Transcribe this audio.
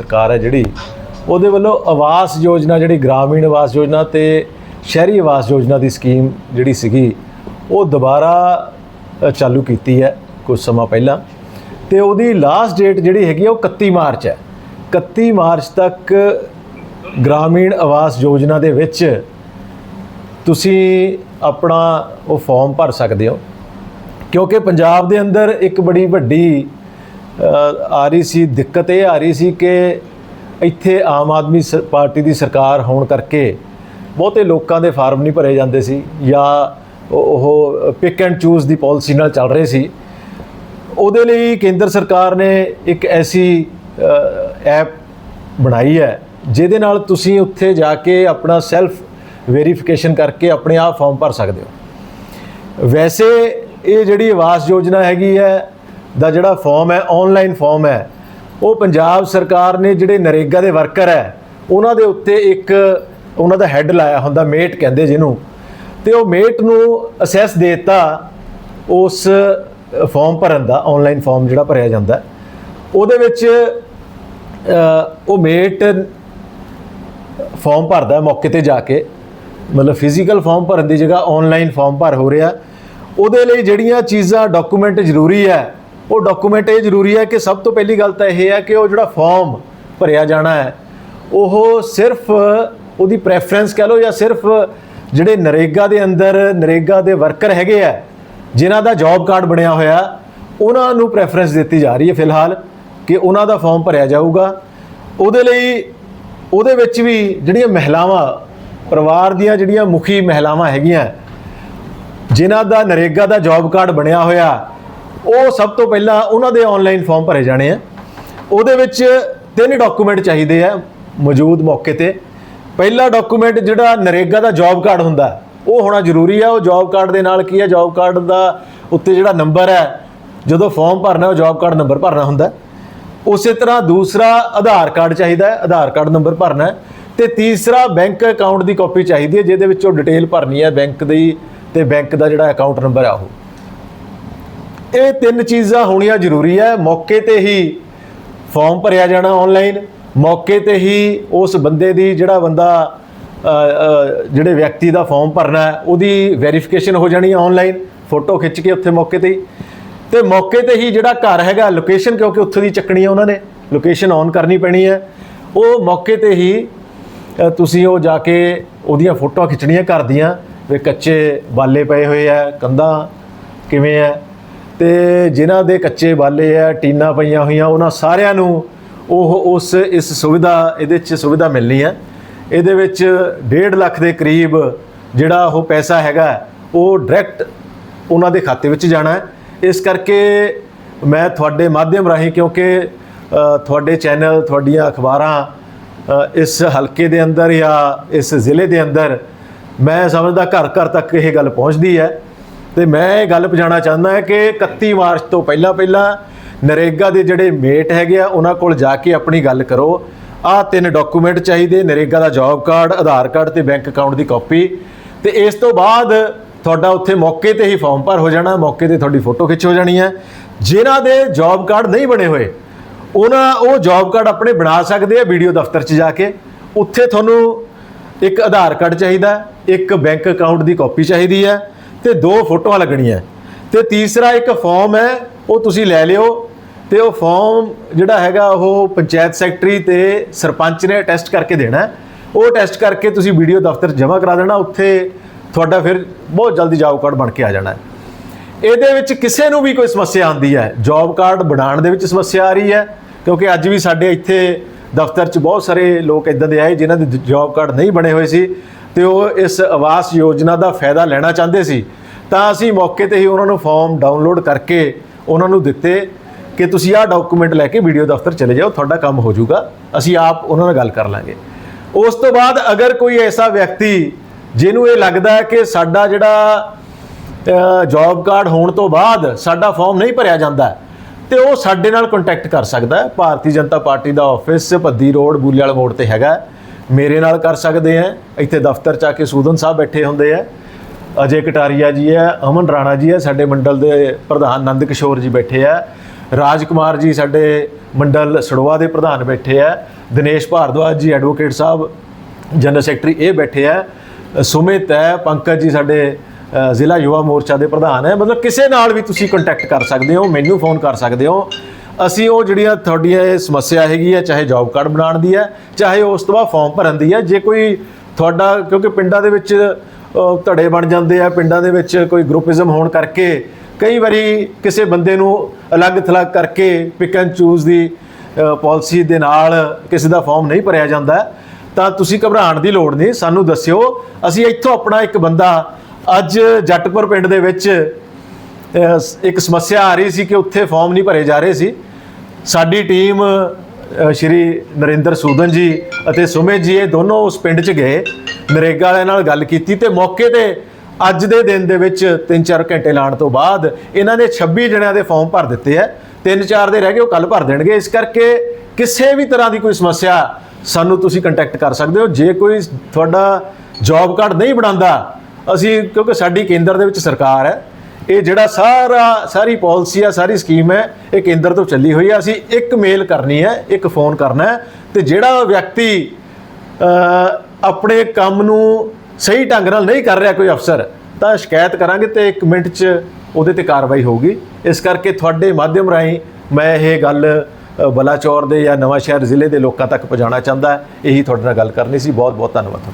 ਸਰਕਾਰ ਹੈ ਜਿਹੜੀ, ਉਹਦੇ ਵੱਲੋਂ ਆਵਾਸ ਯੋਜਨਾ ਜਿਹੜੀ ਗ੍ਰਾਮੀਣ ਆਵਾਸ ਯੋਜਨਾ ਤੇ ਸ਼ਹਿਰੀ ਆਵਾਸ ਯੋਜਨਾ ਦੀ ਸਕੀਮ ਜਿਹੜੀ ਸੀਗੀ, ਉਹ ਦੁਬਾਰਾ ਚਾਲੂ ਕੀਤੀ ਹੈ ਕੁਝ ਸਮਾਂ ਪਹਿਲਾਂ। ਤੇ ਉਹਦੀ ਲਾਸਟ ਡੇਟ ਜਿਹੜੀ ਹੈਗੀ ਆ, ਉਹ 31 ਮਾਰਚ ਹੈ। 31 ਮਾਰਚ ਤੱਕ ਗ੍ਰਾਮੀਣ ਆਵਾਸ ਯੋਜਨਾ ਦੇ ਵਿੱਚ ਤੁਸੀਂ ਆਪਣਾ ਉਹ ਫਾਰਮ ਭਰ ਸਕਦੇ ਹੋ। ਕਿਉਂਕਿ ਪੰਜਾਬ ਦੇ ਅੰਦਰ ਇੱਕ ਬੜੀ ਵੱਡੀ ਆ ਰਹੀ ਸੀ, ਦਿੱਕਤ ਇਹ ਆ ਰਹੀ ਸੀ ਕਿ ਇੱਥੇ ਆਮ ਆਦਮੀ ਸ- ਪਾਰਟੀ ਦੀ ਸਰਕਾਰ ਹੋਣ ਕਰਕੇ ਬਹੁਤੇ ਲੋਕਾਂ ਦੇ ਫਾਰਮ ਨਹੀਂ ਭਰੇ ਜਾਂਦੇ ਸੀ ਜਾਂ ਉਹ- ਉਹ ਪਿਕ ਐਂਡ ਚੂਜ਼ ਦੀ ਪਾਲਿਸੀ ਨਾਲ ਚੱਲ ਰਹੇ ਸੀ। ਉਹਦੇ ਲਈ ਕੇਂਦਰ ਸਰਕਾਰ ਨੇ ਇੱਕ ਐਸੀ ਐਪ ਬਣਾਈ ਹੈ, ਜਿਹਦੇ ਨਾਲ ਤੁਸੀਂ ਉੱਥੇ ਜਾ ਕੇ ਆਪਣਾ ਸੈਲਫ ਵੈਰੀਫਿਕੇਸ਼ਨ ਕਰਕੇ ਆਪਣੇ ਆਪ ਫਾਰਮ ਭਰ ਸਕਦੇ ਹੋ। ਵੈਸੇ ਇਹ ਜਿਹੜੀ ਆਵਾਸ ਯੋਜਨਾ ਹੈਗੀ ਹੈ ਦਾ ਜਿਹੜਾ ਫਾਰਮ ਹੈ ਆਨਲਾਈਨ ਫਾਰਮ ਹੈ, ਉਹ ਪੰਜਾਬ ਸਰਕਾਰ ਨੇ ਜਿਹੜੇ ਨਰੇਗਾ ਦੇ ਵਰਕਰ ਹੈ, ਉਹਨਾਂ ਦੇ ਉੱਤੇ ਇੱਕ ਉਹਨਾਂ ਦਾ ਹੈੱਡ ਲਾਇਆ ਹੁੰਦਾ ਮੇਟ ਕਹਿੰਦੇ ਜਿਹਨੂੰ। ਤੇ ਉਹ ਮੇਟ ਨੂੰ ਅਸੈਸ ਦੇਤਾ ਉਸ ਫਾਰਮ ਭਰਨ ਦਾ ਆਨਲਾਈਨ ਫਾਰਮ ਜਿਹੜਾ ਭਰਿਆ ਜਾਂਦਾ। ਉਹਦੇ ਵਿੱਚ ਉਹ ਮੇਟ ਫਾਰਮ ਭਰਦਾ ਮੌਕੇ ਤੇ ਜਾ ਕੇ। ਮਤਲਬ ਫਿਜ਼ੀਕਲ ਫਾਰਮ ਭਰਨ ਦੀ ਜਗ੍ਹਾ ਆਨਲਾਈਨ ਫਾਰਮ ਭਰ ਹੋ ਰਿਹਾ। ਉਹਦੇ ਲਈ ਜਿਹੜੀਆਂ ਚੀਜ਼ਾਂ ਡਾਕੂਮੈਂਟ ਜ਼ਰੂਰੀ ਹੈ ਉਹ ਡਾਕੂਮੈਂਟ ਇਹ ਜ਼ਰੂਰੀ ਹੈ ਕਿ ਸਭ ਤੋਂ ਪਹਿਲੀ ਗੱਲ ਤਾਂ ਇਹ ਹੈ ਕਿ ਉਹ ਜਿਹੜਾ ਫਾਰਮ ਭਰਿਆ ਜਾਣਾ ਹੈ, ਉਹ ਸਿਰਫ ਉਹਦੀ ਪ੍ਰੈਫਰੈਂਸ ਕਹਿ ਲਓ ਜਾਂ ਸਿਰਫ ਜਿਹੜੇ ਨਰੇਗਾ ਦੇ ਅੰਦਰ ਨਰੇਗਾ ਦੇ ਵਰਕਰ ਹੈਗੇ ਆ, ਜਿਨ੍ਹਾਂ ਦਾ ਜੌਬ ਕਾਰਡ ਬਣਿਆ ਹੋਇਆ, ਉਹਨਾਂ ਨੂੰ ਪ੍ਰੈਫਰੈਂਸ ਦਿੱਤੀ ਜਾ ਰਹੀ ਹੈ ਫਿਲਹਾਲ ਕਿ ਉਹਨਾਂ ਦਾ ਫਾਰਮ ਭਰਿਆ ਜਾਊਗਾ। ਉਹਦੇ ਲਈ ਉਹਦੇ ਵਿੱਚ ਵੀ ਜਿਹੜੀਆਂ ਮਹਿਲਾਵਾਂ, ਪਰਿਵਾਰ ਦੀਆਂ ਜਿਹੜੀਆਂ ਮੁਖੀ ਮਹਿਲਾਵਾਂ ਹੈਗੀਆਂ, ਜਿਨ੍ਹਾਂ ਦਾ ਨਰੇਗਾ ਦਾ ਜੌਬ ਕਾਰਡ ਬਣਿਆ ਹੋਇਆ ਉਹ ਸਭ ਤੋਂ ਪਹਿਲਾਂ ਉਹਨਾਂ ਦੇ ਆਨਲਾਈਨ ਫਾਰਮ ਭਰੇ ਜਾਣੇ ਆ। ਉਹਦੇ ਵਿੱਚ ਤਿੰਨ ਡਾਕੂਮੈਂਟ ਚਾਹੀਦੇ ਆ ਮੌਜੂਦ ਮੌਕੇ ਤੇ। ਪਹਿਲਾ ਡਾਕੂਮੈਂਟ ਜਿਹੜਾ ਨਰੇਗਾ ਦਾ ਜੌਬ ਕਾਰਡ ਹੁੰਦਾ, ਉਹ ਹੋਣਾ ਜ਼ਰੂਰੀ ਆ। ਉਹ ਜੌਬ ਕਾਰਡ ਦੇ ਨਾਲ ਕੀ ਹੈ ਜੌਬ ਕਾਰਡ ਦਾ ਉੱਤੇ ਜਿਹੜਾ ਨੰਬਰ ਹੈ ਜਦੋਂ ਫਾਰਮ ਭਰਨਾ, ਉਹ ਜੌਬ ਕਾਰਡ ਨੰਬਰ ਭਰਨਾ ਹੁੰਦਾ। ਉਸੇ ਤਰ੍ਹਾਂ ਦੂਸਰਾ ਆਧਾਰ ਕਾਰਡ ਚਾਹੀਦਾ ਹੈ, ਆਧਾਰ ਕਾਰਡ ਨੰਬਰ ਭਰਨਾ ਹੈ। ਤੇ ਤੀਸਰਾ ਬੈਂਕ ਅਕਾਊਂਟ ਦੀ ਕਾਪੀ ਚਾਹੀਦੀ ਹੈ, ਜਿਹਦੇ ਵਿੱਚ ਉਹ ਡਿਟੇਲ ਭਰਨੀ ਹੈ ਬੈਂਕ ਦੀ ਤੇ ਬੈਂਕ ਦਾ ਜਿਹੜਾ ਅਕਾਊਂਟ ਨੰਬਰ ਆ ਉਹ। ਇਹ ਤਿੰਨ ਚੀਜ਼ਾਂ ਹੋਣੀਆਂ ਜ਼ਰੂਰੀ ਹੈ। ਮੌਕੇ ਤੇ ਹੀ ਫਾਰਮ ਭਰਿਆ ਜਾਣਾ ਆਨਲਾਈਨ ਮੌਕੇ ਤੇ ਹੀ ਉਸ ਬੰਦੇ ਦੀ ਜਿਹੜਾ ਬੰਦਾ ਜਿਹੜੇ ਵਿਅਕਤੀ ਦਾ ਫਾਰਮ ਭਰਨਾ ਹੈ, ਉਹਦੀ ਵੈਰੀਫਿਕੇਸ਼ਨ ਹੋ ਜਾਣੀ ਹੈ ਆਨਲਾਈਨ ਫੋਟੋ ਖਿੱਚ ਕੇ ਉੱਥੇ ਮੌਕੇ ਤੇ ਹੀ। ਤੇ ਮੌਕੇ ਤੇ ਹੀ ਜਿਹੜਾ ਘਰ ਹੈਗਾ ਲੋਕੇਸ਼ਨ ਕਿਉਂਕਿ ਉੱਥੇ ਦੀ ਚੱਕਣੀ ਹੈ ਉਹਨਾਂ ਨੇ। ਲੋਕੇਸ਼ਨ ਔਨ ਕਰਨੀ ਪੈਣੀ ਹੈ। ਉਹ ਮੌਕੇ ਤੇ ਹੀ ਤੁਸੀਂ ਉਹ ਜਾ ਕੇ ਉਹਦੀਆਂ ਫੋਟੋਆਂ ਖਿੱਚਣੀਆਂ ਘਰ ਦੀਆਂ। ਵੀ ਕੱਚੇ ਬਾਲੇ ਪਏ ਹੋਏ ਆ, ਕੰਧਾਂ ਕਿਵੇਂ ਹੈ ਤੇ ਜਿਨ੍ਹਾਂ ਦੇ ਕੱਚੇ ਬਾਲੇ ਆ, ਟੀਨਾਂ ਪਈਆਂ ਹੋਈਆਂ, ਉਹਨਾਂ ਸਾਰਿਆਂ ਨੂੰ ਉਹ ਉਸ, ਇਸ ਸੁਵਿਧਾ, ਇਹਦੇ ਵਿੱਚ ਸੁਵਿਧਾ ਮਿਲਣੀ ਹੈ ਇਹਦੇ ਵਿੱਚ 1.5 ਲੱਖ ਦੇ ਕਰੀਬ ਜਿਹੜਾ ਉਹ ਪੈਸਾ ਹੈਗਾ, ਉਹ ਡਾਇਰੈਕਟ ਉਹਨਾਂ ਦੇ ਖਾਤੇ ਵਿੱਚ ਜਾਣਾ ਹੈ। ਇਸ ਕਰਕੇ ਮੈਂ ਤੁਹਾਡੇ ਮਾਧਿਅਮ ਰਾਹੀਂ, ਕਿਉਂਕਿ ਤੁਹਾਡੇ ਚੈਨਲ, ਤੁਹਾਡੀਆਂ ਅਖਬਾਰਾਂ ਇਸ ਹਲਕੇ ਦੇ ਅੰਦਰ ਜਾਂ ਇਸ ਜ਼ਿਲ੍ਹੇ ਦੇ ਅੰਦਰ, ਮੈਂ ਸਮਝਦਾ ਘਰ ਘਰ ਤੱਕ ਇਹ ਗੱਲ ਪਹੁੰਚਦੀ ਹੈ। ਤੇ ਮੈਂ ਇਹ ਗੱਲ ਪਛਾਣਾ ਚਾਹੁੰਦਾ ਹਾਂ ਕਿ 31 ਮਾਰਚ ਤੋਂ ਪਹਿਲਾਂ ਪਹਿਲਾਂ ਨਰੇਗਾ ਦੇ ਜਿਹੜੇ ਮੇਟ ਹੈਗੇ ਆ, ਉਹਨਾਂ ਕੋਲ ਜਾ ਕੇ ਆਪਣੀ ਗੱਲ ਕਰੋ। ਆਹ ਤਿੰਨ ਡਾਕੂਮੈਂਟ ਚਾਹੀਦੇ, ਨਰੇਗਾ ਦਾ ਜੌਬ ਕਾਰਡ ਆਧਾਰ ਕਾਰਡ ਤੇ ਬੈਂਕ ਅਕਾਊਂਟ ਦੀ ਕਾਪੀ ਤੇ ਇਸ ਤੋਂ ਬਾਅਦ ਤੁਹਾਡਾ ਉੱਥੇ ਮੌਕੇ ਤੇ ਹੀ ਫਾਰਮ ਭਰ ਹੋ ਜਾਣਾ, ਮੌਕੇ ਤੇ ਤੁਹਾਡੀ ਫੋਟੋ ਖਿੱਚ ਹੋ ਜਾਣੀ ਹੈ। ਜਿਨ੍ਹਾਂ ਦੇ ਜੌਬ ਕਾਰਡ ਨਹੀਂ ਬਣੇ ਹੋਏ, ਉਹਨਾਂ ਉਹ ਜੌਬ ਕਾਰਡ ਆਪਣੇ ਬਣਾ ਸਕਦੇ ਆ ਵੀਡੀਓ ਦਫ਼ਤਰ 'ਚ ਜਾ ਕੇ। ਉੱਥੇ ਤੁਹਾਨੂੰ ਇੱਕ ਆਧਾਰ ਕਾਰਡ ਚਾਹੀਦਾ, ਇੱਕ ਬੈਂਕ ਅਕਾਊਂਟ ਦੀ ਕਾਪੀ ਚਾਹੀਦੀ ਹੈ। ਤੇ ਦੋ ਫੋਟੋਆਂ ਲੱਗਣੀਆਂ। ਤੇ ਤੀਸਰਾ ਇੱਕ ਫਾਰਮ ਹੈ, ਉਹ ਤੁਸੀਂ ਲੈ ਲਿਓ। ਤੇ ਉਹ ਫਾਰਮ ਜਿਹੜਾ ਹੈਗਾ, ਉਹ ਪੰਚਾਇਤ ਸੈਕਟਰੀ ਤੇ ਸਰਪੰਚ ਨੇ ਟੈਸਟ ਕਰਕੇ ਦੇਣਾ ਉਹ ਟੈਸਟ ਕਰਕੇ ਤੁਸੀਂ ਵੀਡੀਓ ਦਫ਼ਤਰ ਜਮ੍ਹਾਂ ਕਰਾ ਦੇਣਾ, ਉੱਥੇ ਤੁਹਾਡਾ ਫਿਰ ਬਹੁਤ ਜਲਦੀ ਜੌਬ ਕਾਰਡ ਬਣ ਕੇ ਆ ਜਾਣਾ ਇਹਦੇ ਵਿੱਚ ਕਿਸੇ ਨੂੰ ਵੀ ਕੋਈ ਸਮੱਸਿਆ ਆਉਂਦੀ ਹੈ। ਜੌਬ ਕਾਰਡ ਬਣਾਉਣ ਦੇ ਵਿੱਚ ਸਮੱਸਿਆ ਆ ਰਹੀ ਹੈ, ਕਿਉਂਕਿ ਅੱਜ ਵੀ ਸਾਡੇ ਇੱਥੇ ਦਫ਼ਤਰ 'ਚ ਬਹੁਤ ਸਾਰੇ ਲੋਕ ਇਦਾਂ ਦੇ ਆਏ, ਜਿਨ੍ਹਾਂ ਦੇ ਜੌਬ ਕਾਰਡ ਨਹੀਂ ਬਣੇ ਹੋਏ ਸੀ। ਤੇ ਉਹ ਇਸ ਆਵਾਸ ਯੋਜਨਾ ਦਾ ਫਾਇਦਾ ਲੈਣਾ ਚਾਹੁੰਦੇ ਸੀ। ਤਾਂ ਅਸੀਂ ਮੌਕੇ ਤੇ ਹੀ ਉਹਨਾਂ ਨੂੰ ਫਾਰਮ ਡਾਊਨਲੋਡ ਕਰਕੇ ਉਹਨਾਂ ਨੂੰ ਦਿੱਤੇ ਕਿ ਤੁਸੀਂ ਆਹ ਡਾਕੂਮੈਂਟ ਲੈ ਕੇ ਵੀਡੀਓ ਦਫ਼ਤਰ ਚਲੇ ਜਾਓ, ਤੁਹਾਡਾ ਕੰਮ ਹੋ ਜਾਊਗਾ, ਅਸੀਂ ਆਪ ਉਹਨਾਂ ਨਾਲ ਗੱਲ ਕਰ ਲਾਂਗੇ। ਉਸ ਤੋਂ ਬਾਅਦ ਅਗਰ ਕੋਈ ਐਸਾ ਵਿਅਕਤੀ ਜਿਹਨੂੰ ਇਹ ਲੱਗਦਾ ਹੈ ਕਿ ਸਾਡਾ ਜਿਹੜਾ ਜੌਬ ਕਾਰਡ ਹੋਣ ਤੋਂ ਬਾਅਦ ਸਾਡਾ ਫਾਰਮ ਨਹੀਂ ਭਰਿਆ ਜਾਂਦਾ ਤੇ ਉਹ ਸਾਡੇ ਨਾਲ ਕੰਟੈਕਟ ਕਰ ਸਕਦਾ ਹੈ। ਭਾਰਤੀ ਜਨਤਾ ਪਾਰਟੀ ਦਾ ਆਫਿਸ ਭੱਦੀ ਰੋਡ ਬੂਲੇ ਵਾਲਾ ਮੋੜ ਤੇ ਹੈਗਾ ਮੇਰੇ ਨਾਲ ਕਰ ਸਕਦੇ ਆ ਇੱਥੇ ਦਫ਼ਤਰ ਚ ਆ ਕੇ ਸੂਦਨ ਸਾਹਿਬ ਬੈਠੇ ਹੁੰਦੇ ਆ ਅਜੇ ਕਟਾਰੀਆ ਜੀ ਹੈ, ਅਮਨ ਰਾਣਾ ਜੀ ਹੈ, ਸਾਡੇ ਮੰਡਲ ਦੇ ਪ੍ਰਧਾਨ ਨੰਦ ਕਿਸ਼ੋਰ ਜੀ ਬੈਠੇ ਆ। ਰਾਜ ਕੁਮਾਰ ਜੀ ਸਾਡੇ ਮੰਡਲ ਸੜੋਆ ਦੇ ਪ੍ਰਧਾਨ ਬੈਠੇ ਆ। ਦਿਨੇਸ਼ ਭਾਰਦਵਾਜ ਜੀ ਐਡਵੋਕੇਟ ਸਾਹਿਬ ਜਨਰਲ ਸੈਕਟਰੀ ਇਹ ਬੈਠੇ ਆ। ਸੁਮਿਤ ਹੈ, ਪੰਕਜ ਜੀ ਸਾਡੇ ਜ਼ਿਲ੍ਹਾ ਯੁਵਾ ਮੋਰਚਾ ਦੇ ਪ੍ਰਧਾਨ ਹੈ। ਮਤਲਬ ਕਿਸੇ ਨਾਲ ਵੀ ਤੁਸੀਂ ਕੰਟੈਕਟ ਕਰ ਸਕਦੇ ਹੋ, ਮੈਨੂੰ ਫੋਨ ਕਰ ਸਕਦੇ ਹੋ। ਅਸੀਂ ਉਹ ਜਿਹੜੀਆਂ ਤੁਹਾਡੀਆਂ ਇਹ ਸਮੱਸਿਆ ਹੈਗੀ ਹੈ, ਚਾਹੇ ਜੌਬ ਕਾਰਡ ਬਣਾਉਣ ਦੀ ਹੈ, ਚਾਹੇ ਉਸ ਤੋਂ ਬਾਅਦ ਫਾਰਮ ਭਰਨ ਦੀ ਹੈ। ਜੇ ਕੋਈ ਤੁਹਾਡਾ ਕਿਉਂਕਿ ਪਿੰਡਾਂ ਦੇ ਵਿੱਚ ਧੜੇ ਬਣ ਜਾਂਦੇ ਆ, ਪਿੰਡਾਂ ਦੇ ਵਿੱਚ ਕੋਈ ਗਰੁੱਪਿਜ਼ਮ ਹੋਣ ਕਰਕੇ ਕਈ ਵਾਰੀ ਕਿਸੇ ਬੰਦੇ ਨੂੰ ਅਲੱਗ ਥਲੱਗ ਕਰਕੇ ਪਿਕ ਐਂਡ ਚੂਜ਼ ਦੀ ਪਾਲਿਸੀ ਦੇ ਨਾਲ ਕਿਸੇ ਦਾ ਫਾਰਮ ਨਹੀਂ ਭਰਿਆ ਜਾਂਦਾ। ਤਾਂ ਤੁਸੀਂ ਘਬਰਾਉਣ ਦੀ ਲੋੜ ਨਹੀਂ, ਸਾਨੂੰ ਦੱਸਿਓ। ਅਸੀਂ ਇੱਥੋਂ ਆਪਣਾ ਇੱਕ ਬੰਦਾ ਅੱਜ ਜੱਟਪੁਰ ਪਿੰਡ ਦੇ ਵਿੱਚ ਇੱਕ ਸਮੱਸਿਆ ਆ ਰਹੀ ਸੀ ਕਿ ਉੱਥੇ ਫਾਰਮ ਨਹੀਂ ਭਰੇ ਜਾ ਰਹੇ ਸੀ। ਸਾਡੀ ਟੀਮ ਸ਼੍ਰੀ ਨਰਿੰਦਰ ਸੂਦਨ ਜੀ ਅਤੇ ਸੁਮਿਤ ਜੀ, ਇਹ ਦੋਨੋਂ ਉਸ ਪਿੰਡ 'ਚ ਗਏ, ਨਰੇਗਾ ਵਾਲਿਆਂ ਨਾਲ ਗੱਲ ਕੀਤੀ ਤੇ ਮੌਕੇ ਤੇ ਅੱਜ ਦੇ ਦਿਨ ਦੇ ਵਿੱਚ 3-4 ਘੰਟੇ ਲਾਣ ਤੋਂ ਬਾਅਦ ਇਹਨਾਂ ਨੇ 26 ਜਣਿਆਂ ਦੇ ਫਾਰਮ ਭਰ ਦਿੱਤੇ ਆ। 3-4 ਦੇ ਰਹਿ ਗਏ, ਉਹ ਕੱਲ ਭਰ ਦੇਣਗੇ। ਇਸ ਕਰਕੇ ਕਿਸੇ ਵੀ ਤਰ੍ਹਾਂ ਦੀ ਕੋਈ ਸਮੱਸਿਆ ਸਾਨੂੰ ਤੁਸੀਂ ਕੰਟੈਕਟ ਕਰ ਸਕਦੇ ਹੋ। ਜੇ ਕੋਈ ਤੁਹਾਡਾ ਜੌਬ ਕਾਰਡ ਨਹੀਂ ਬਣਾਉਂਦਾ, ਅਸੀਂ ਕਿਉਂਕਿ ਸਾਡੀ ਕੇਂਦਰ ਦੇ ਵਿੱਚ ਸਰਕਾਰ ਹੈ ਇਹ ਜਿਹੜਾ ਸਾਰਾ, ਸਾਰੀ ਪਾਲਿਸੀ ਆ, ਸਾਰੀ ਸਕੀਮ ਹੈ, ਇਹ ਕੇਂਦਰ ਤੋਂ ਚੱਲੀ ਹੋਈ ਹੈ ਅਸੀਂ ਇੱਕ ਮੇਲ ਕਰਨੀ ਹੈ, ਇੱਕ ਫੋਨ ਕਰਨਾ ਹੈ ਤੇ ਜਿਹੜਾ ਵਿਅਕਤੀ ਆਪਣੇ ਕੰਮ ਨੂੰ ਸਹੀ ਢੰਗ ਨਾਲ ਨਹੀਂ ਕਰ ਰਿਹਾ ਕੋਈ ਅਫਸਰ, ਤਾਂ ਸ਼ਿਕਾਇਤ ਕਰਾਂਗੇ ਤੇ 1 ਮਿੰਟ 'ਚ ਉਹਦੇ ਤੇ ਕਾਰਵਾਈ ਹੋਊਗੀ। ਇਸ ਕਰਕੇ ਤੁਹਾਡੇ ਮਾਧਿਅਮ ਰਾਹੀਂ ਮੈਂ ਇਹ ਗੱਲ ਬਲਾਚੌਰ ਦੇ ਜਾਂ ਨਵਾਂ ਸ਼ਹਿਰ ਜ਼ਿਲ੍ਹੇ ਦੇ ਲੋਕਾਂ ਤੱਕ ਪਹੁੰਚਾਉਣਾ ਚਾਹੁੰਦਾ। ਇਹੀ ਤੁਹਾਡੇ ਨਾਲ ਗੱਲ ਕਰਨੀ ਸੀ। ਬਹੁਤ ਬਹੁਤ ਧੰਨਵਾਦ।